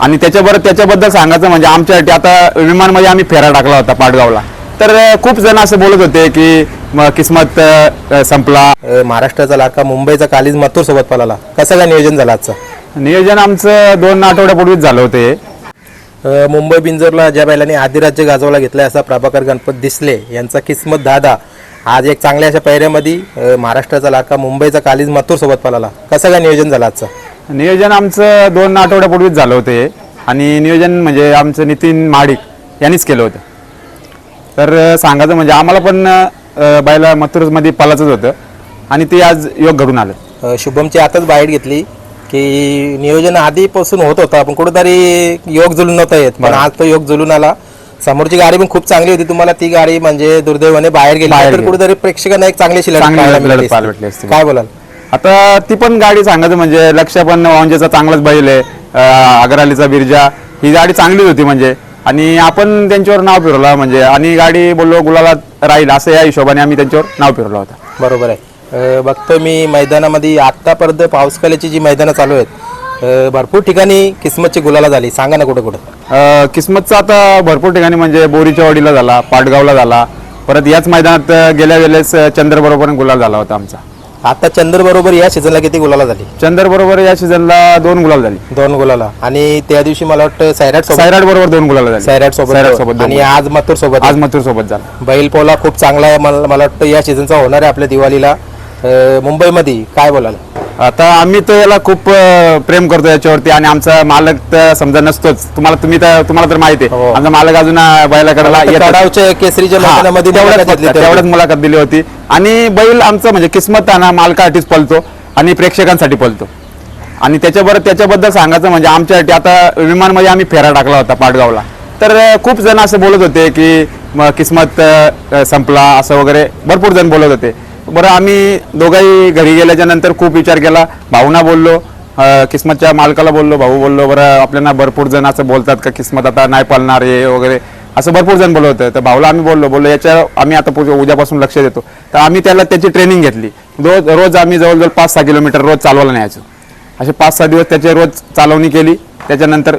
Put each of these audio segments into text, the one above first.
आणि त्याच्याबरोबर त्याच्याबद्दल सांगायचं म्हणजे आमच्यासाठी आता विमानमध्ये आम्ही फेरा टाकला होता पाटगावला तर खूप जण असं बोलत होते की किस्मत संपला. महाराष्ट्राचा लाडका मुंबईचा कालीज मथुर सोबत पळाला. कसं काय नियोजन झालं आजचं? नियोजन आमचं दोन आठवड्यापूर्वीच झालं होतं. मुंबई बिंजोरला ज्या बैलांनी आदिराज्य गाजवला घेतलाय असा प्रभाकर गणपत दिसले यांचा किस्मत दादा. आज एक चांगल्या अशा पैऱ्यामध्ये महाराष्ट्राचा लाडका मुंबईचा कालीज मथुर सोबत पळाला. कसं काय नियोजन झालं आजचं? नियोजन आमचं दोन आठवड्यापूर्वीच झालं होतं. हे आणि नियोजन म्हणजे आमचं नितीन महाडिक यांनीच केलं होतं. तर सांगायचं म्हणजे आम्हाला पण अ, बायला मथुरमध्ये पालायचंच होतं. आणि ते आज योग घडून आलं. अ, शुभमची आताच बाईट घेतली की नियोजन आधीपासून होत होतं. पण कुठेतरी योग जुलून नव्हता येत पण आज तो योग जुलून आला. समोरची गाडी पण खूप चांगली होती. तुम्हाला ती गाडी म्हणजे दुर्दैवाने बाहेर गेली. बाहेर तर गेली. कुठेतरी प्रेक्षकांना एक चांगली लढत चांगली पाहायला लढत मिळाली पाहायला असती. भेटली असती. काय बोलाल? आता ती पण गाडी सांगायचं म्हणजे लक्ष पण वांजेचा चांगलाच बैल आहे. अगरालीचा बिरजा ही गाडी चांगलीच होती म्हणजे. आणि आपण त्यांच्यावर नाव फिरवलं म्हणजे. आणि गाडी बोललो गुलाला राहील असं या हिशोबाने आम्ही त्यांच्यावर नाव फिरवलं होतं. बरोबर आहे. बघतो मी मैदानामध्ये आतापर्यंत पाऊसकाल्याची जी मैदानं चालू आहेत भरपूर ठिकाणी किस्मतची गुलाला झाली. सांगा ना कुठं कुठं. किस्मतचा आता भरपूर ठिकाणी म्हणजे बोरीच्या वाडीला झाला पाटगावला झाला. परत याच मैदानात गेल्या वेळेस चंद्र बरोबर गुलाल झाला होता आमचा. आता चंद्र बरोबर या सीझनला किती गुलाला झाली? चंद्र बरोबर या सीझनला दोन गुलाल झाली. दोन गुलाला. आणि त्या दिवशी मला वाटतं सैराट सोबत सायराट बरोबर दोन गुलाल झाली. सैराट सोबत सैराट सोबत दोन आणि. आज मथुर सोबत आज मथुर सोबत झाला. बैल पोला खूप चांगला आहे. मला मला वाटतं या सीझनचा होणार आहे आपल्या दिवाळीला. अं, मुंबईमध्ये काय बोलाल? आता आम्ही तर याला खूप प्रेम करतो याच्यावरती आणि आमचा मालक तर समजा नसतोच. तुम्हाला तुम्ही तर तुम्हाला तर माहिती हो. आहे आमचा मालक अजून येतच. तडावच्या केसरीच्या हा, मैदानामध्ये तेवढ्याच मुलाखत दिली होती. आणि बैल आमचं म्हणजे किस्मत मालकासाठीच पलतो आणि प्रेक्षकांसाठी पलतो आणि त्याच्याबरोबर त्याच्याबद्दल सांगायचं म्हणजे आमच्यासाठी आता विमानमध्ये आम्ही फेरा टाकला होता पाटगावला तर खूप जण असं बोलत होते की किस्मत संपला असं वगैरे भरपूर जण बोलत होते. बरं आम्ही दोघंही घरी गेल्याच्यानंतर खूप विचार केला. भाऊना बोललो किस्मतच्या मालकाला बोललो भाऊ बोललो बरं आपल्याला भरपूर जण असं बोलतात का किस्मत आता नाही पालणार हे वगैरे. असं भरपूर जण बोलत होतं. तर भाऊला आम्ही बोललो बोललो याच्या आम्ही आता पुढच्या उद्यापासून लक्ष देतो. तर आम्ही त्याला त्याची ट्रेनिंग घेतली. रोज रोज आम्ही जवळजवळ पाच सहा किलोमीटर रोज चालवायला न्यायचो. असे पाच सहा दिवस त्याचे रोज चालवणी केली. त्याच्यानंतर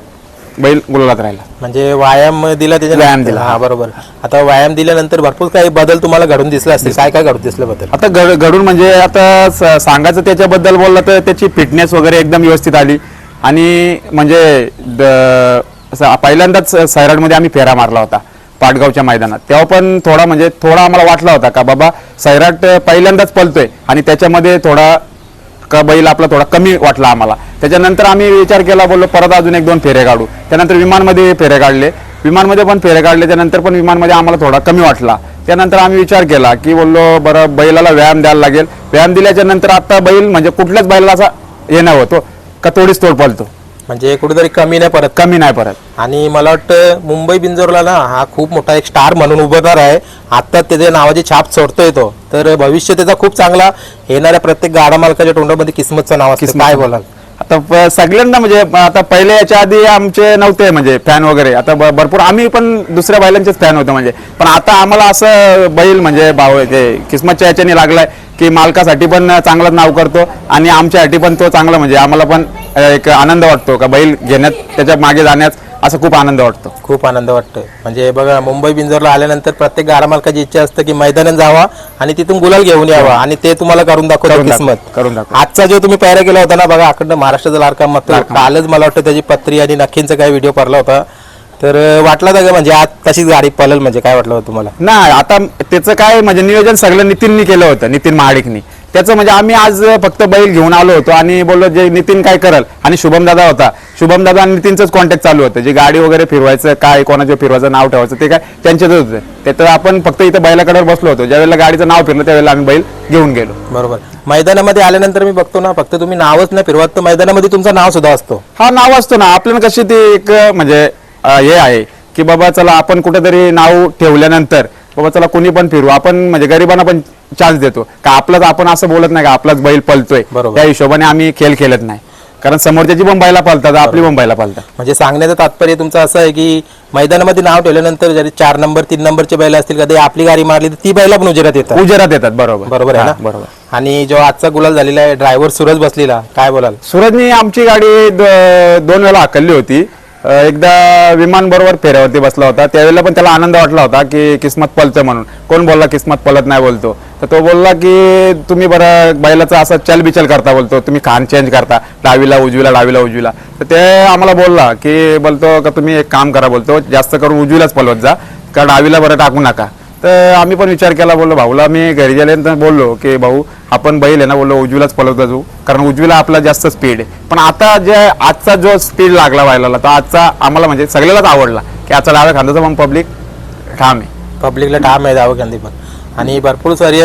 बैल गुलालात राहिला. म्हणजे व्यायाम दिला त्याच्या व्यायाम दिला, हा. बरोबर. आता व्यायाम दिल्यानंतर भरपूर काही बदल तुम्हाला घडून दिसले असतील. काय काय घडून दिसलं बदल? आता घड घडून म्हणजे आता स- सांगायचं त्याच्याबद्दल बोललं तर त्याची फिटनेस वगैरे एकदम व्यवस्थित आली. आणि म्हणजे द- असं पहिल्यांदाच सैराटमध्ये आम्ही फेरा मारला होता पाटगावच्या मैदानात. तेव्हा पण थोडा म्हणजे थोडा आम्हाला वाटला होता का बाबा सैराट पहिल्यांदाच पलतोय आणि त्याच्यामध्ये थोडा का बैल आपला थोडा कमी वाटला आम्हाला. त्याच्यानंतर आम्ही विचार केला बोललो परत अजून एक दोन फेरे काढू. त्यानंतर विमानमध्ये फेरे काढले. विमानमध्ये पण फेरे काढले त्यानंतर पण विमानमध्ये आम्हाला थोडा कमी वाटला. त्यानंतर आम्ही विचार केला की बोललो बरं बैलाला व्यायाम द्यायला लागेल. व्यायाम दिल्याच्या नंतर आता बैल म्हणजे कुठल्याच बैलाला असा हे नाही होतो हो, का तोडीच तोड पालतो. म्हणजे कुठेतरी कमी नाही परत. कमी नाही परत. आणि मला वाटतं मुंबई बिंजोरला ना हा खूप मोठा एक स्टार म्हणून उभरणार आहे. आता त्याच्या नावाची छाप सोडतोय तो तर भविष्य त्याचा खूप चांगला येणाऱ्या प्रत्येक गाडा मालकाच्या तोंडामध्ये किस्मतचं नाव असतं. काय बोलाल? आता प- सगळ्यांना म्हणजे आता पहिले याच्या आधी आमचे नव्हते म्हणजे फॅन वगैरे. आता ब- भरपूर आम्ही पण दुसऱ्या बैलांचेच फॅन होतो म्हणजे. पण आता आम्हाला असं बैल म्हणजे भाव ते किस्मतच्या याच्याने लागलाय की मालकासाठी पण चांगलं नाव करतो आणि आमच्यासाठी पण तो चांगला म्हणजे आम्हाला पण एक आनंद वाटतो का बैल घेण्यात त्याच्यामागे जाण्यात असं खूप आनंद वाटतो. खूप आनंद वाटतोय. म्हणजे बघा मुंबई बिंजोरला आल्यानंतर प्रत्येक गाडा मालकाची इच्छा असते की मैदानात जावा आणि तिथून गुलाल घेऊन यावा आणि ते तुम्हाला करून दाखवतो करून दाखव- किस्मत. करून दाखव. आजचा जो तुम्ही पैरा केला होता ना बघा अखंड महाराष्ट्राचा लाडका मत कालच मला वाटतं त्याची पत्री आणि नक्कींचा काही व्हिडिओ पडला होता. तर अं, वाटलं होतं का? म्हणजे आज तशीच गाडी पळेल म्हणजे काय वाटलं होतं तुम्हाला? नाही आता त्याचं काय म्हणजे नियोजन सगळं नितीननी केलं होतं नितीन महाडिकनी. त्याचं म्हणजे आम्ही आज फक्त बैल घेऊन आलो होतो आणि बोललो जे नितीन काय करल? आणि शुभम दादा होता. शुभम दादा आणि नितीनचंच कॉन्टॅक्ट चालू होतं. जे गाडी वगैरे फिरवायचं काय कोणाचं फिरवायचं नाव ठेवायचं ते काय त्यांच्याच होतं. त्याचं आपण फक्त इथं बैलाकडेवर बसलो होतो. ज्यावेळेला गाडीचं नाव फिरलं त्यावेळेला आम्ही बैल घेऊन गेलो. बरोबर. मैदानामध्ये आल्यानंतर मी बघतो ना फक्त तुम्ही नावच नाही फिरवत तर मैदानामध्ये तुमचं नाव सुद्धा असतो. हा नाव असतो ना. आपल्याला कशी ती एक म्हणजे अं, हे आहे की बाबा चला आपण कुठेतरी नाव ठेवल्यानंतर बाबा चला कोणी पण फिरू. आपण म्हणजे गरिबांना पण चान्स देतो. का आपलाच आपण असं बोलत नाही का? आपलाच बैल पलतोय. बरोबर. त्या हिशोबाने आम्ही खेळ खेळत नाही. कारण समोरच्याची बैला पालतात आपली पण बैला पालतात. म्हणजे सांगण्याचं तात्पर्य तुमचं असं आहे की मैदानामध्ये नाव ठेवल्यानंतर जरी चार नंबर तीन नंबरचे बैल असतील कधी आपली गाडी मारली तर ती बैला पण उजेरात येतात. उजेरात येतात बरोबर. बरोबर आहे हा, ना? बरोबर. आणि जो आजचा गुलाल झालेला आहे ड्रायव्हर सूरज बसलेला काय बोलाल? सूरजनी आमची गाडी द- दोन वेळा हाकलली होती. एकदा विमान बरोबर फेऱ्यावरती बसला होता. त्यावेळेला पण त्याला आनंद वाटला होता की किस्मत पलतं म्हणून. कोण बोलला किस्मत पलत नाही बोलतो. तर तो बोलला की तुम्ही बरं बैलाचा असं चलबिचल करता बोलतो. तुम्ही खान चेंज करता डावीला उजवीला डावीला उजवीला. तर ते आम्हाला बोलला की बोलतो का तुम्ही एक काम करा बोलतो. जास्त करून उजवीलाच पलवत जा का डावीला बरं टाकू नका. तर आम्ही पण विचार केला बोललो भाऊला मी घरी गेल्यानंतर बोललो की भाऊ आपण बैल आहे ना बोललो उजवीलाच पलवत जाऊ कारण उजवीला आपला जास्त स्पीड आहे. पण आता जे आजचा जो स्पीड लागला व्हायला तर आजचा आम्हाला म्हणजे सगळ्यालाच आवडला. की आजचा डाव्या खांद्याचा पण पब्लिक ठाम आहे. पब्लिकला ठाम आहे दावकांदी पण. आणि भरपूर सारी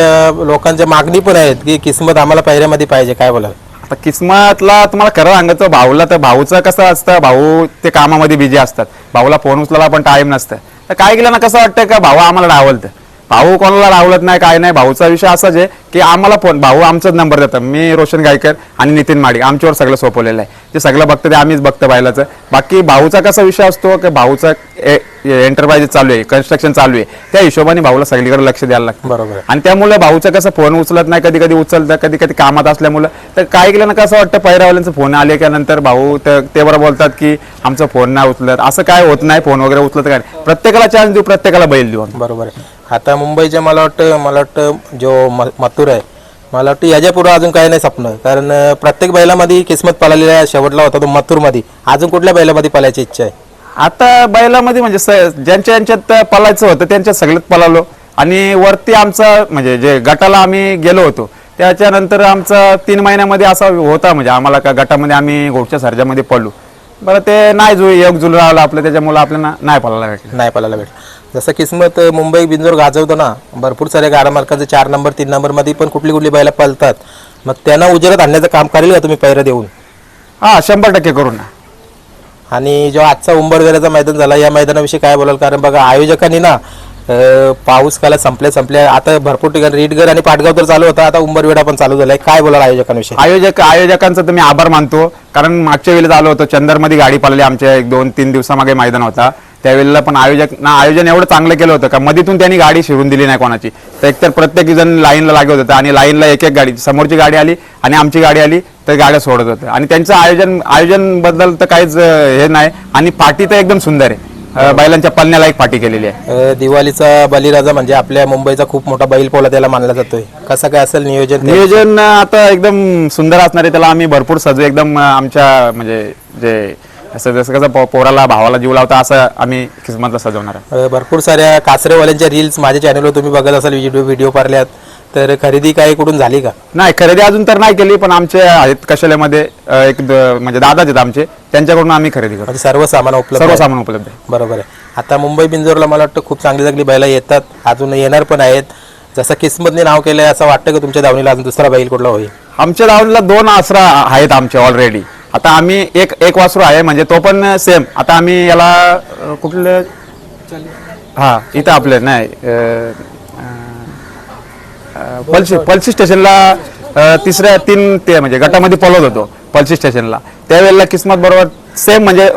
लोकांच्या मागणी पण आहेत की किस्मत आम्हाला पहिऱ्यामध्ये पाहिजे काय बोलाल? आता किस्मतला तुम्हाला खरं सांगायचं भाऊला तर भाऊचं कसं असतं भाऊ ते कामामध्ये बिझी असतात. भाऊला फोन उचलायला पण टाइम नसतं. तर काय केलं ना कसं वाटतं का भाऊ आम्हाला डावलतं. भाऊ कोणाला डावलत नाही काय नाही भाऊचा विषय असाच आहे की आम्हाला फोन भाऊ आमचाच नंबर देतात मी रोशन गायकर आणि नितीन माडी आमच्यावर सगळं सोपवलेलं आहे. जे सगळं बघतं ते आम्हीच बघतो बायलाचं बाकी भाऊचा कसा विषय असतो की भाऊचा एंटरप्राइज चालू आहे कन्स्ट्रक्शन चालू आहे त्या हिशोबाने भाऊला सगळीकडे लक्ष द्यायला लागतं. बरोबर. आणि त्यामुळे भाऊचं कसं फोन उचलत नाही कधी कधी उचलतं कधी कधी कामात असल्यामुळं. तर काय केलं ना कसं वाटतं पैरावाल्यांचं फोन आले की नंतर भाऊ तर ते बरं बोलतात की आमचा फोन नाही उचलत. असं काय होत नाही फोन वगैरे उचलत काय. प्रत्येकाला चान्स देऊ प्रत्येकाला बैल देऊ. बरोबर आहे. आता मुंबईचे मला वाटतं मला वाटतं जो म- मथुर आहे मला वाटतं याच्यापुढं अजून काही नाही स्वप्न कारण प्रत्येक बैलामध्ये किस्मत पळालेला शेवटला होता तो मथुरमध्ये. अजून कुठल्या बैलामध्ये पळायची इच्छा आहे? आता बैलामध्ये म्हणजे स- ज्यांच्या यांच्यात पलायचं होतं त्यांच्यात सगळ्यात पळालो. आणि वरती आमचा म्हणजे जे गटाला आम्ही गेलो होतो त्याच्यानंतर आमचा तीन महिन्यामध्ये असा होता म्हणजे आम्हाला का गटामध्ये आम्ही घोडच्या सर्जामध्ये पडलो. बरं ते नाही जो योग जुल राहिला आपलं त्याच्यामुळे आपल्याला नाही पळायला भेटलं. नाही पळायला भेटलं. जसं किस्मत मुंबई बिंजोर गाजवतो ना भरपूर साऱ्या गाडा मार्काचे चार नंबर तीन नंबरमध्ये पण कुठली कुठली बैला पळतात. मग त्यांना उजेरात आणण्याचं काम करेल का तुम्ही पैरा देऊन? हा शंभर टक्के करू ना आणि जो आजचा उंबरवेऱ्याचा मैदान झाला या मैदानाविषयी काय बोलाल? कारण बघा आयोजकांनी ना पाऊस काला संपल्या संपल्या आता भरपूर ठिकाणी रीटगर आणि पाटगाव तर चालू होता आता उंबरवेडा पण चालू झालाय. काय बोलाल आयोजकांविषयी? आयोजक आयोजकांचा तर मी आभार मानतो. कारण मागच्या वेळेला आलो होतो चंदरमध्ये गाडी पळाली आमच्या एक दोन तीन दिवसामागे मैदान होता. त्यावेळेला पण आयोजक ना आयोजन एवढं चांगलं केलं होतं का मधीतून त्यांनी गाडी शिरून दिली नाही कोणाची. तर एकतर प्रत्येक जण लाईनला लागत होतं आणि लाईनला एक एक गाडी समोरची गाडी आली आणि आमची गाडी आली तर गाड्या सोडत होतं आणि त्यांचं आयोजन आयोजनबद्दल तर काहीच हे नाही. आणि पाठी तर एकदम सुंदर आहे. अं, बैलांच्या पलण्याला एक पाठी केलेली आहे. अं, दिवाळीचा बलिराजा म्हणजे आपल्या मुंबईचा खूप मोठा बैल पोला त्याला मानला जातोय. कसं काय असेल नियोजन ते? नियोजन अं, आता एकदम सुंदर असणार आहे त्याला आम्ही भरपूर सजू एकदम अं, आमच्या म्हणजे जे असं जसं कसं पो- पोराला भावाला जीव लावता असं आम्ही किस्मतला सजवणार आहे. अं, भरपूर साऱ्या कासरेवाल्यांच्या रील्स माझ्या चॅनलवर तुम्ही बघत असाल व्हिडिओ व्हिडिओ पारल्यात. तर खरेदी काही कुठून झाली का? नाही खरेदी अजून तर नाही केली पण आमचे आहेत कशाल्यामध्ये अं, एक द- म्हणजे दादाच आहेत आमचे त्यांच्याकडून आम्ही खरेदी करतो. म्हणजे सर्व सामान उपलब्ध सर्व आहे. सामान उपलब्ध आहे. बरोबर आहे. आता मुंबई बिंजोरला मला वाटतं खूप चांगली चांगली बैला येतात अजून येणार पण आहेत. जसं किस्मतने नाव केलंय असं वाटतं की तुमच्या धावणीला अजून दुसरा बैल कुठला होईल? आमच्या दावणीला दोन आसरा आहेत आमचे ऑलरेडी आता आम्ही एक एक वासरू आहे म्हणजे तो पण सेम आता आम्ही याला अं, कुठले? हा इथं आपले नाही अं, पल्सी पल्सी स्टेशनला तिसऱ्या तीन ते म्हणजे गटामध्ये पळवत होतो पल्सी स्टेशनला. त्यावेळेला किस्मत बरोबर सेम म्हणजे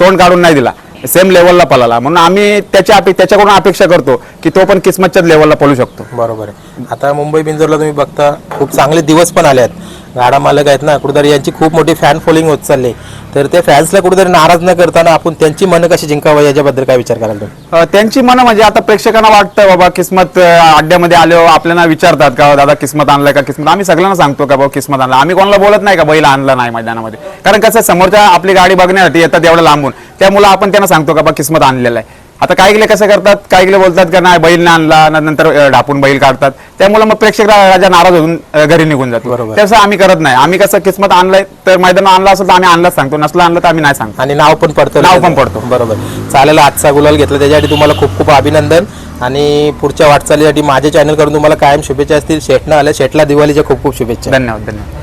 तोंड काढून नाही दिला. सेम लेवलला पळाला. म्हणून आम्ही त्याच्या अपे- त्याच्याकडून अपेक्षा करतो की तो पण किस्मतच्याच लेवलला पळू शकतो. बरोबर आहे. आता मुंबई बिंजोरला तुम्ही बघता खूप चांगले दिवस पण आले आहेत गाडा मालक आहेत ना कुठेतरी यांची खूप मोठी फॅन फॉलोइंग होत चालली. तर ते फॅन्सला कुठेतरी नाराज न करताना आपण त्यांची मनं कशी जिंकावं याच्याबद्दल काय विचार कराल तुम्ही? अ, त्यांची मनं म्हणजे आता प्रेक्षकांना वाटतं बाबा किस्मत अ, अड्ड्यामध्ये आलो आपल्याला विचारतात का दादा किस्मत आणलं का किस्मत? आम्ही सगळ्यांना सांगतो का बाबा किस्मत आणला. आम्ही कोणाला बोलत नाही का बैल आणला नाही मैदानामध्ये. कारण कसं आहे, समोरच्या आपली गाडी बघण्यासाठी येतात एवढं लांबून. त्यामुळे आपण त्यांना सांगतो का बा किस्मत आणलेला आहे. आता काही गेले कसं करतात? काही गेले बोलतात का नाही बैल नाही आणला. न- नंतर अ, ढापून बैल काढतात. त्यामुळे मग प्रेक्षक राजा नाराज होऊन घरी निघून जातो बरोबर. तसं आम्ही करत नाही. आम्ही कसं किस्मत आणलंय तर मैदान आणला असेल तर आम्ही आणलाच सांगतो. नसलं आणलं तर आम्ही नाही सांगतो. आणि नाव पण पडतं. नाव पण पडतं. बरोबर. चालेल आजचा गुलाल घेतला. त्याच्यासाठी तुम्हाला खूप खूप अभिनंदन. आणि पुढच्या वाटचालीसाठी माझ्या चॅनलकडून तुम्हाला कायम शुभेच्छा असतील. शेटनं आल्या शेटला दिवाळीच्या खूप खूप शुभेच्छा. धन्यवाद धन्यवाद.